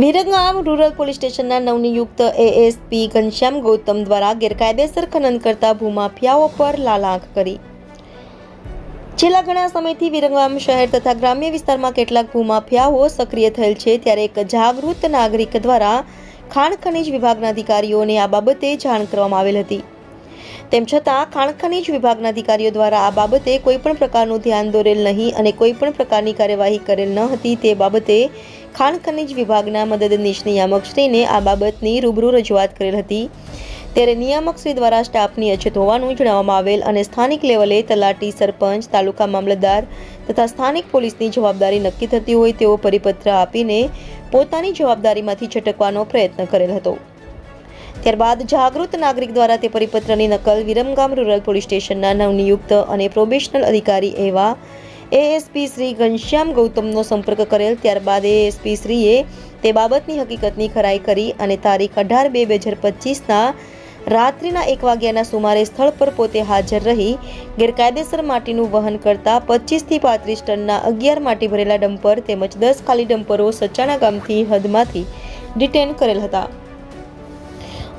Viramgam rural police સ્ટેશનના નવનિયુક્ત ASP Ghanshyam Gautam દ્વારા ગેરકાયદેસર ખનન કરતા ભૂમાફિયાઓ પર લાલાંક કરી. છેલ્લા ઘણા સમયથી વિરંગામ શહેર તથા ગ્રામ્ય વિસ્તારમાં કેટલાક ભૂમાફિયાઓ સક્રિય થયેલ છે, ત્યારે એક જાગૃત નાગરિક દ્વારા ખાણ ખનિજ વિભાગના અધિકારીઓને આ બાબતે જાણ કરવામાં આવેલ હતી. તેમ છતાં ખાણ ખનીજ વિભાગના અધિકારીઓ દ્વારા આ બાબતે કોઈપણ પ્રકારનું ધ્યાન દોરેલ નહીં અને કોઈપણ પ્રકારની કાર્યવાહી કરેલ ન હતી તે બાબતે ખાણ ખનીજ વિભાગના મદદનીશ નિયામકશ્રીને આ બાબતની રૂબરૂ રજૂઆત કરેલ હતી. ત્યારે નિયામકશ્રી દ્વારા સ્ટાફની અછત હોવાનું જણાવવામાં આવેલ અને સ્થાનિક લેવલે તલાટી સરપંચ, તાલુકા મામલતદાર તથા સ્થાનિક પોલીસની જવાબદારી નક્કી થતી હોય તેવો પરિપત્ર આપીને પોતાની જવાબદારીમાંથી છટકવાનો પ્રયત્ન કરેલ હતો. ત્યારબાદ જાગૃત નાગરિક દ્વારા તે પરિપત્રની નકલ વિરમગામ રૂરલ પોલીસ સ્ટેશનના નવનિયુક્ત અને પ્રોબેશનલ અધિકારી એવા એએસપી શ્રી ઘનશ્યામ ગૌતમનો સંપર્ક કરેલ. ત્યારબાદ એએસપી શ્રીએ તે બાબતની હકીકતની ખરાઈ કરી અને તારીખ અઢાર બે બે હજાર પચીસના રાત્રિના એક વાગ્યાના સુમારે સ્થળ પર પોતે હાજર રહી ગેરકાયદેસર માટીનું વહન કરતા પચીસથી પાંત્રીસ ટનના અગિયાર માટી ભરેલા ડમ્પર તેમજ દસ ખાલી ડમ્પરો સચાણા ગામથી હદમાંથી ડિટેન કરેલ હતા.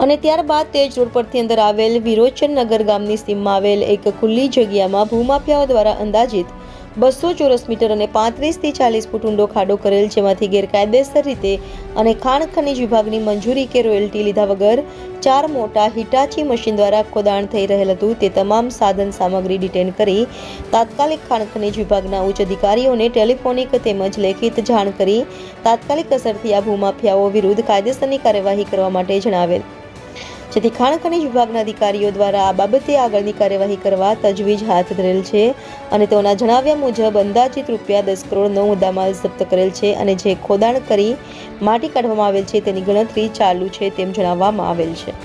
અને ત્યારબાદ તેજ રોડ પરથી અંદર આવેલ વિરોચન નગર ગામની સીમમાં આવેલ એક ખુલ્લી જગ્યામાં ભૂમાફિયાઓ દ્વારા અંદાજિત બસો ચોરસ મીટર અને પાંત્રીસથી ચાલીસ ફૂટ ઊંડો ખાડો કરેલ જેમાંથી ગેરકાયદેસર રીતે અને ખાણ ખનિજ વિભાગની મંજૂરી કે રોયલ્ટી લીધા વગર ચાર મોટા હિટાચી મશીન દ્વારા ખોદાણ થઈ રહેલ હતું તે તમામ સાધન સામગ્રી ડિટેન કરી તાત્કાલિક ખાણ ખનિજ વિભાગના ઉચ્ચ અધિકારીઓને ટેલિફોનિક તેમજ લેખિત જાણ કરી તાત્કાલિક અસરથી આ ભૂમાફિયાઓ વિરુદ્ધ કાયદેસરની કાર્યવાહી કરવા માટે જણાવેલ. જેથી ખાણ ખનીજ વિભાગના અધિકારીઓ દ્વારા આ બાબતે આગળની કાર્યવાહી કરવા તજવીજ હાથ ધરેલ છે અને તેઓના જણાવ્યા મુજબ અંદાજિત રૂપિયા દસ કરોડનો મુદ્દામાલ જપ્ત કરેલ છે અને જે ખોદાણ કરી માટી કાઢવામાં આવેલ છે તેની ગણતરી ચાલુ છે તેમ જણાવવામાં આવેલ છે.